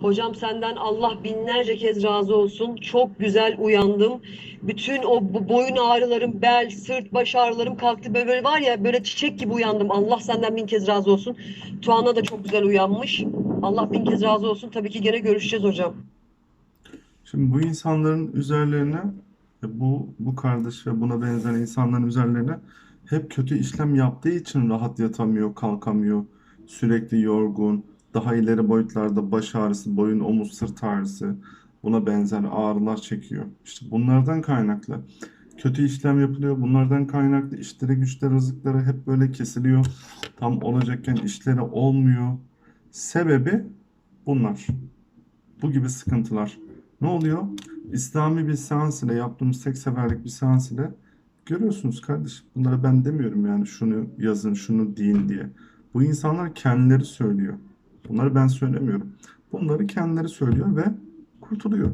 Hocam senden Allah binlerce kez razı olsun. Çok güzel uyandım. Bütün o boyun ağrılarım, bel, sırt, baş ağrılarım kalktı. Böyle var ya böyle çiçek gibi uyandım. Allah senden bin kez razı olsun. Tuana da çok güzel uyanmış. Allah bin kez razı olsun. Tabii ki gene görüşeceğiz hocam. Şimdi bu insanların üzerlerine e, bu bu kardeş ve buna benzer insanların üzerlerine hep kötü işlem yaptığı için rahat yatamıyor, kalkamıyor, sürekli yorgun, daha ileri boyutlarda baş ağrısı, boyun, omuz, sırt ağrısı, buna benzer ağrılar çekiyor. İşte bunlardan kaynaklı kötü işlem yapılıyor. Bunlardan kaynaklı işleri, güçleri, rızıkları hep böyle kesiliyor. Tam olacakken işleri olmuyor. Sebebi bunlar. Bu gibi sıkıntılar. Ne oluyor? İslami bir seans ile yaptığımız tek seferlik bir seans ile görüyorsunuz kardeşim. Bunlara ben demiyorum yani şunu yazın, şunu deyin diye. Bu insanlar kendileri söylüyor. Bunları ben söylemiyorum. Bunları kendileri söylüyor ve kurtuluyor.